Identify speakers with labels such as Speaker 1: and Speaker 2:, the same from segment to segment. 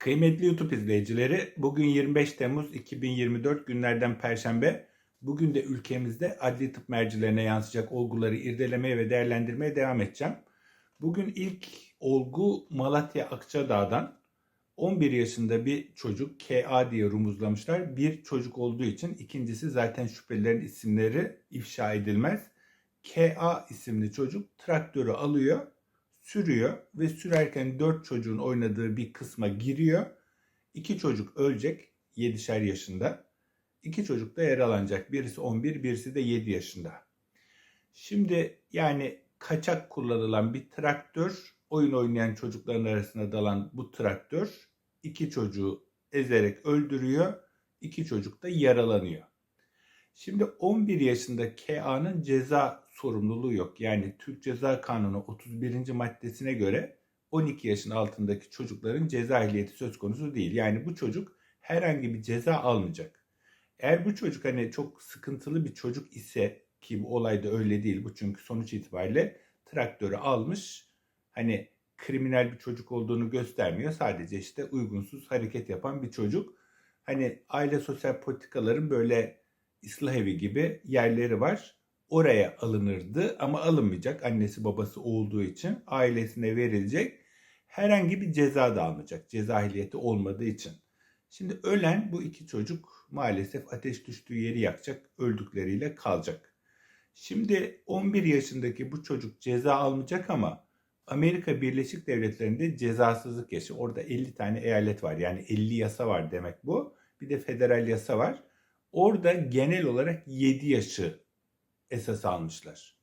Speaker 1: Kıymetli YouTube izleyicileri, bugün 25 Temmuz 2024 günlerden Perşembe. Bugün de ülkemizde adli tıp mercilerine yansıyacak olguları irdelemeye ve değerlendirmeye devam edeceğim. Bugün ilk olgu Malatya Akçadağ'dan 11 yaşında bir çocuk KA diye rumuzlamışlar. Bir çocuk olduğu için ikincisi zaten şüphelilerin isimleri ifşa edilmez. KA isimli çocuk traktörü alıyor sürüyor ve sürerken dört çocuğun oynadığı bir kısma giriyor. İki çocuk ölecek 7'şer yaşında. İki çocuk da yaralanacak. Birisi 11, birisi de 7 yaşında. Şimdi yani kaçak kullanılan bir traktör, oyun oynayan çocukların arasına dalan bu traktör iki çocuğu ezerek öldürüyor. İki çocuk da yaralanıyor. Şimdi 11 yaşında KA'nın ceza sorumluluğu yok. Yani Türk Ceza Kanunu 31. maddesine göre 12 yaşın altındaki çocukların ceza ehliyeti söz konusu değil. Yani bu çocuk herhangi bir ceza almayacak. Eğer bu çocuk hani çok sıkıntılı bir çocuk ise ki bu olayda öyle değil bu çünkü sonuç itibariyle traktörü almış hani kriminal bir çocuk olduğunu göstermiyor. Sadece işte uygunsuz hareket yapan bir çocuk. Hani aile sosyal politikaların böyle ıslah gibi yerleri var. Oraya alınırdı ama alınmayacak. Annesi babası olduğu için ailesine verilecek. Herhangi bir ceza da almayacak. Ceza ehliyeti olmadığı için. Şimdi ölen bu iki çocuk maalesef ateş düştüğü yeri yakacak. Öldükleriyle kalacak. Şimdi 11 yaşındaki bu çocuk ceza almayacak ama Amerika Birleşik Devletleri'nde cezasızlık yaşı. Orada 50 tane eyalet var. Yani 50 yasa var demek bu. Bir de federal yasa var. Orada genel olarak 7 yaşı esas almışlar.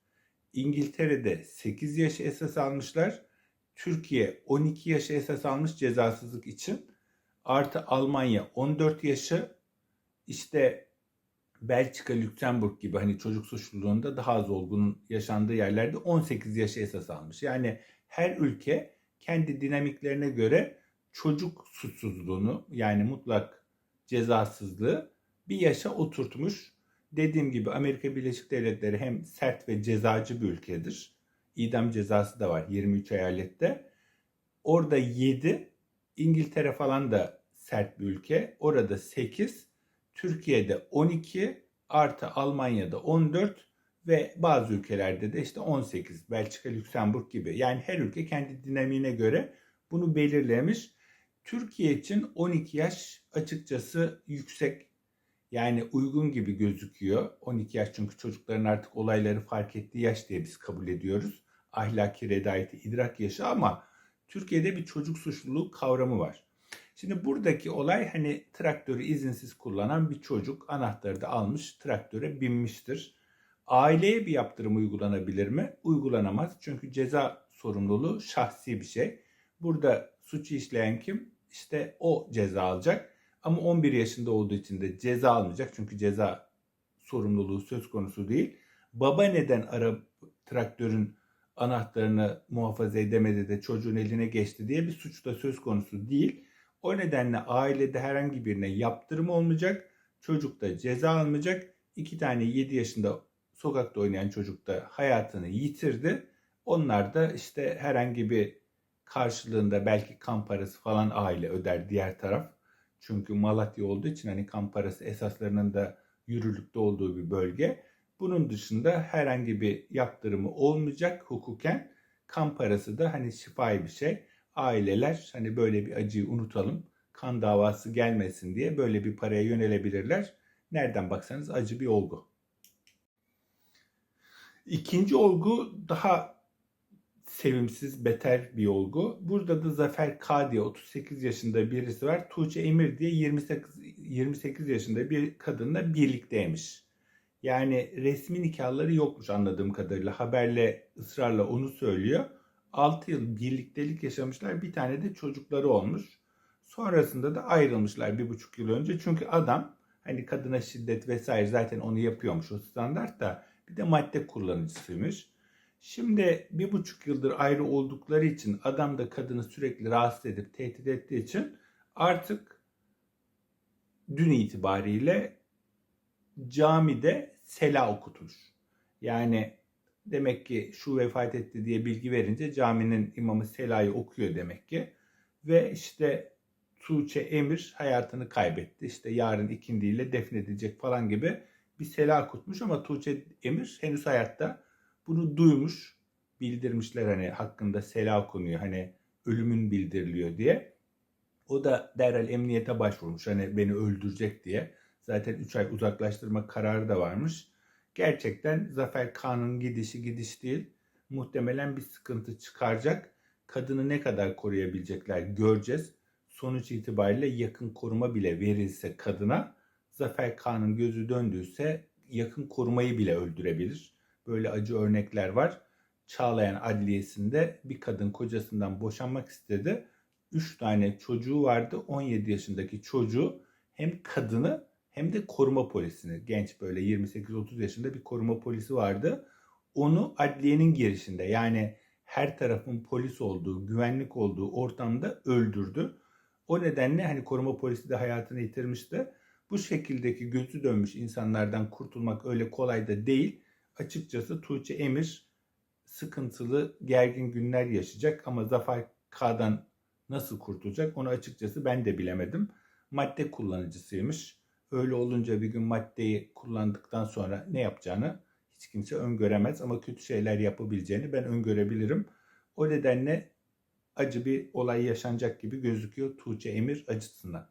Speaker 1: İngiltere'de 8 yaşı esas almışlar. Türkiye 12 yaşı esas almış cezasızlık için. Artı Almanya 14 yaşı. İşte Belçika, Lüksemburg gibi hani çocuk suçluluğunda daha az olgunun yaşandığı yerlerde 18 yaşı esas almış. Yani her ülke kendi dinamiklerine göre çocuk suçsuzluğunu yani mutlak cezasızlığı bir yaşa oturtmuş. Dediğim gibi Amerika Birleşik Devletleri hem sert ve cezacı bir ülkedir. İdam cezası da var 23 eyalette. Orada 7, İngiltere falan da sert bir ülke. Orada 8, Türkiye'de 12, artı Almanya'da 14 ve bazı ülkelerde de işte 18, Belçika, Lüksemburg gibi. Yani her ülke kendi dinamiğine göre bunu belirlemiş. Türkiye için 12 yaş açıkçası yüksek yani uygun gibi gözüküyor. 12 yaş çünkü çocukların artık olayları fark ettiği yaş diye biz kabul ediyoruz. Ahlaki redayeti idrak yaşı ama Türkiye'de bir çocuk suçluluğu kavramı var. Şimdi buradaki olay hani traktörü izinsiz kullanan bir çocuk anahtarı da almış traktöre binmiştir. Aileye bir yaptırım uygulanabilir mi? Uygulanamaz. Çünkü ceza sorumluluğu şahsi bir şey. Burada suçu işleyen kim? İşte o ceza alacak. Ama 11 yaşında olduğu için de ceza almayacak. Çünkü ceza sorumluluğu söz konusu değil. Baba neden ara traktörün anahtarını muhafaza edemedi de çocuğun eline geçti diye bir suç da söz konusu değil. O nedenle ailede herhangi birine yaptırım olmayacak. Çocuk da ceza almayacak. İki tane 7 yaşında sokakta oynayan çocuk da hayatını yitirdi. Onlar da işte herhangi bir karşılığında belki kan parası falan aile öder diğer taraf. Çünkü Malatya olduğu için hani kan parası esaslarının da yürürlükte olduğu bir bölge. Bunun dışında herhangi bir yaptırımı olmayacak hukuken kan parası da hani şifai bir şey. Aileler hani böyle bir acıyı unutalım, kan davası gelmesin diye böyle bir paraya yönelebilirler. Nereden baksanız acı bir olgu. İkinci olgu daha sevimsiz, beter bir olgu. Burada da Zafer K diye 38 yaşında birisi var. Tuğçe Emir diye 28, 28 yaşında bir kadınla birlikteymiş. Yani resmi nikahları yokmuş anladığım kadarıyla. Haberle ısrarla onu söylüyor. 6 yıl birliktelik yaşamışlar. Bir tane de çocukları olmuş. Sonrasında da ayrılmışlar bir buçuk yıl önce. Çünkü adam hani kadına şiddet vesaire zaten onu yapıyormuş o standart da bir de madde kullanıcısıymış. Şimdi bir buçuk yıldır ayrı oldukları için adam da kadını sürekli rahatsız edip tehdit ettiği için artık dün itibariyle camide sela okutmuş. Yani demek ki şu vefat etti diye bilgi verince caminin imamı selayı okuyor demek ki. Ve işte Tuğçe Emir hayatını kaybetti. İşte yarın ikindiyle defnedilecek falan gibi bir sela akutmuş ama Tuğçe Emir henüz hayatta. Bunu duymuş. Bildirmişler hani hakkında sela okunuyor. Hani ölümün bildiriliyor diye. O da derhal emniyete başvurmuş. Hani beni öldürecek diye. Zaten 3 ay uzaklaştırma kararı da varmış. Gerçekten Zafer Kağan'ın gidişi gidiş değil. Muhtemelen bir sıkıntı çıkaracak. Kadını ne kadar koruyabilecekler göreceğiz. Sonuç itibariyle yakın koruma bile verilse kadına Zafer Kağan'ın gözü döndüyse yakın korumayı bile öldürebilir. Böyle acı örnekler var. Çağlayan Adliyesi'nde bir kadın kocasından boşanmak istedi. 3 tane çocuğu vardı. 17 yaşındaki çocuğu hem kadını hem de koruma polisini. Genç böyle 28-30 yaşında bir koruma polisi vardı. Onu adliyenin girişinde yani her tarafın polis olduğu, güvenlik olduğu ortamda öldürdü. O nedenle hani koruma polisi de hayatını yitirmişti. Bu şekildeki gözü dönmüş insanlardan kurtulmak öyle kolay da değil. Açıkçası Tuğçe Emir sıkıntılı, gergin günler yaşayacak ama Zafer K'dan nasıl kurtulacak onu açıkçası ben de bilemedim. Madde kullanıcısıymış. Öyle olunca bir gün maddeyi kullandıktan sonra ne yapacağını hiç kimse öngöremez ama kötü şeyler yapabileceğini ben öngörebilirim. O nedenle acı bir olay yaşanacak gibi gözüküyor Tuğçe Emir acısından.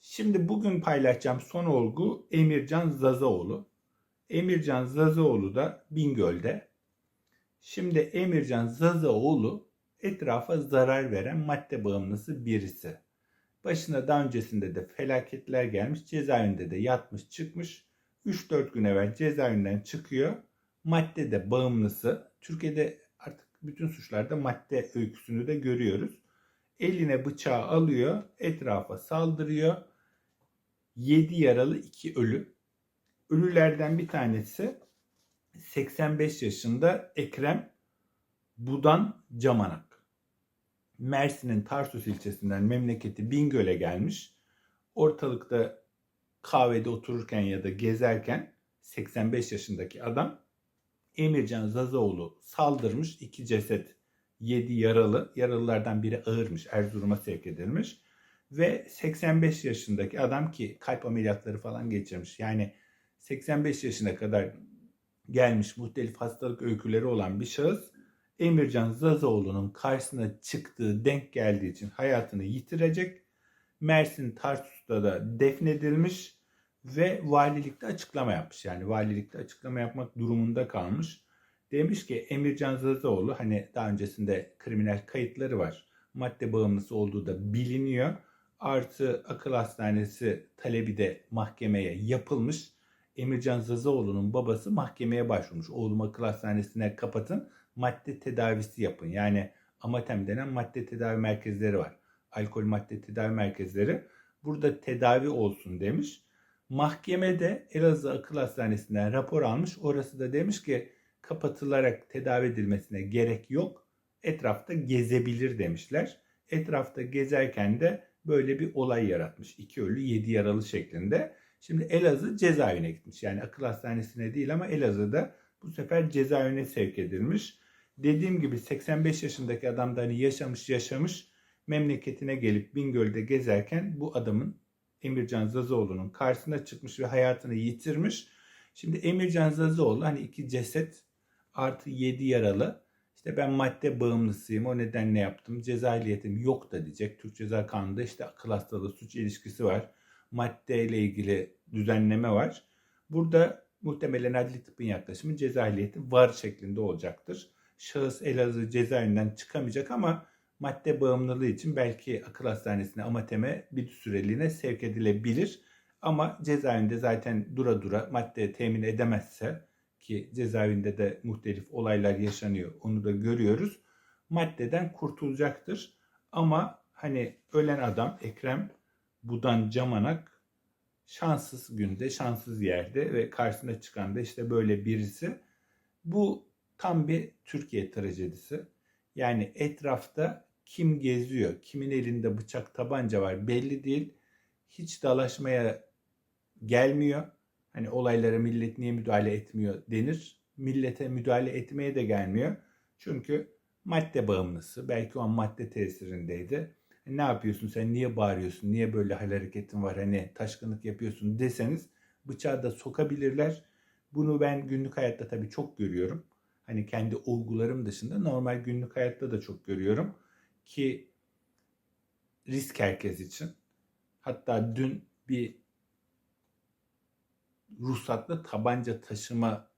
Speaker 1: Şimdi bugün paylaşacağım son olgu Emircan Zazaoğlu. Emircan Zazaoğlu da Bingöl'de. Şimdi Emircan Zazaoğlu etrafa zarar veren madde bağımlısı birisi. Başına daha öncesinde de felaketler gelmiş. Cezaevinde de yatmış çıkmış. 3-4 gün evvel cezaevinden çıkıyor. Madde de bağımlısı. Türkiye'de artık bütün suçlarda madde öyküsünü de görüyoruz. Eline bıçağı alıyor, etrafa saldırıyor. 7 yaralı 2 ölü. Ölülerden bir tanesi 85 yaşında Ekrem Budan Camanak. Mersin'in Tarsus ilçesinden memleketi Bingöl'e gelmiş. Ortalıkta kahvede otururken ya da gezerken 85 yaşındaki adam Emircan Zazaoğlu saldırmış. iki ceset 7 yaralı. Yaralılardan biri ağırmış. Erzurum'a sevk edilmiş. Ve 85 yaşındaki adam ki kalp ameliyatları falan geçirmiş. Yani 85 yaşına kadar gelmiş muhtelif hastalık öyküleri olan bir şahıs Emircan Zazaoğlu'nun karşısına çıktığı denk geldiği için hayatını yitirecek. Mersin Tarsus'ta da defnedilmiş ve valilikte açıklama yapmış. Yani valilikte açıklama yapmak durumunda kalmış. Demiş ki Emircan Zazaoğlu hani daha öncesinde kriminal kayıtları var. Madde bağımlısı olduğu da biliniyor. Artı akıl hastanesi talebi de mahkemeye yapılmış. Emircan Zazaoğlu'nun babası mahkemeye başvurmuş. Oğlum akıl hastanesine kapatın madde tedavisi yapın. Yani AMATEM denen madde tedavi merkezleri var. Alkol madde tedavi merkezleri. Burada tedavi olsun demiş. Mahkemede Elazığ Akıl Hastanesi'nden rapor almış. Orası da demiş ki kapatılarak tedavi edilmesine gerek yok. Etrafta gezebilir demişler. Etrafta gezerken de böyle bir olay yaratmış. İki ölü yedi yaralı şeklinde. Şimdi Elazığ cezaevine gitmiş. Yani akıl hastanesine değil ama Elazığ'da bu sefer cezaevine sevk edilmiş. Dediğim gibi 85 yaşındaki adam da hani yaşamış yaşamış memleketine gelip Bingöl'de gezerken bu adamın Emircan Zazoğlu'nun karşısına çıkmış ve hayatını yitirmiş. Şimdi Emircan Zazoğlu hani iki ceset artı yedi yaralı. İşte ben madde bağımlısıyım o nedenle yaptım. Ceza ehliyetim yok da diyecek. Türk Ceza Kanunu'nda işte akıl hastalığı suç ilişkisi var. Maddeyle ilgili düzenleme var. Burada muhtemelen adli tıbbın yaklaşımı ceza ehliyeti var şeklinde olacaktır. Şahıs Elazığ cezaevinden çıkamayacak ama madde bağımlılığı için belki akıl hastanesine amateme bir süreliğine sevk edilebilir. Ama cezaevinde zaten dura dura madde temin edemezse ki cezaevinde de muhtelif olaylar yaşanıyor onu da görüyoruz. Maddeden kurtulacaktır. Ama hani ölen adam Ekrem Budan Camanak şanssız günde, şanssız yerde ve karşısına çıkan da işte böyle birisi. Bu tam bir Türkiye trajedisi. Yani etrafta kim geziyor, kimin elinde bıçak tabanca var belli değil. Hiç dalaşmaya gelmiyor. Hani olaylara millet niye müdahale etmiyor denir. Millete müdahale etmeye de gelmiyor. Çünkü madde bağımlısı. Belki o an madde tesirindeydi. Ne yapıyorsun sen niye bağırıyorsun niye böyle hal hareketin var hani taşkınlık yapıyorsun deseniz bıçağı da sokabilirler. Bunu ben günlük hayatta tabii çok görüyorum. Hani kendi olgularım dışında normal günlük hayatta da çok görüyorum ki risk herkes için. Hatta dün bir ruhsatlı tabanca taşıma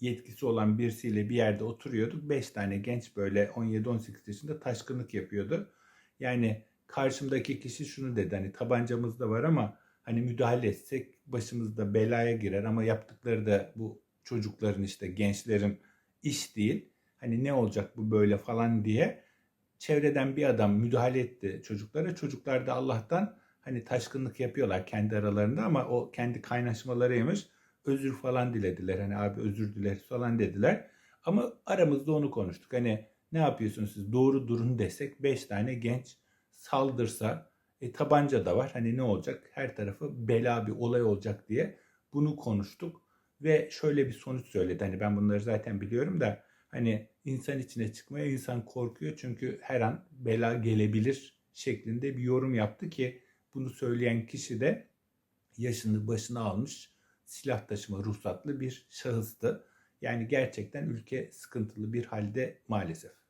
Speaker 1: yetkisi olan birisiyle bir yerde oturuyorduk. 5 tane genç böyle 17-18 yaşında taşkınlık yapıyordu. Yani karşımdaki kişi şunu dedi hani tabancamız da var ama hani müdahale etsek başımızda belaya girer ama yaptıkları da bu çocukların işte gençlerin iş değil. Hani ne olacak bu böyle falan diye çevreden bir adam müdahale etti çocuklara. Çocuklar da Allah'tan hani taşkınlık yapıyorlar kendi aralarında ama o kendi kaynaşmalarıymış. Özür falan dilediler. Hani abi özür dileriz falan dediler. Ama aramızda onu konuştuk. Hani ne yapıyorsunuz siz doğru durun desek 5 tane genç saldırsa e, tabanca da var. Hani ne olacak? Her tarafı bela bir olay olacak diye bunu konuştuk. Ve şöyle bir sonuç söyledi. Hani ben bunları zaten biliyorum da hani insan içine çıkmaya insan korkuyor. Çünkü her an bela gelebilir şeklinde bir yorum yaptı ki bunu söyleyen kişi de yaşını başına almış silah taşıma ruhsatlı bir şahıstı. Yani gerçekten ülke sıkıntılı bir halde maalesef.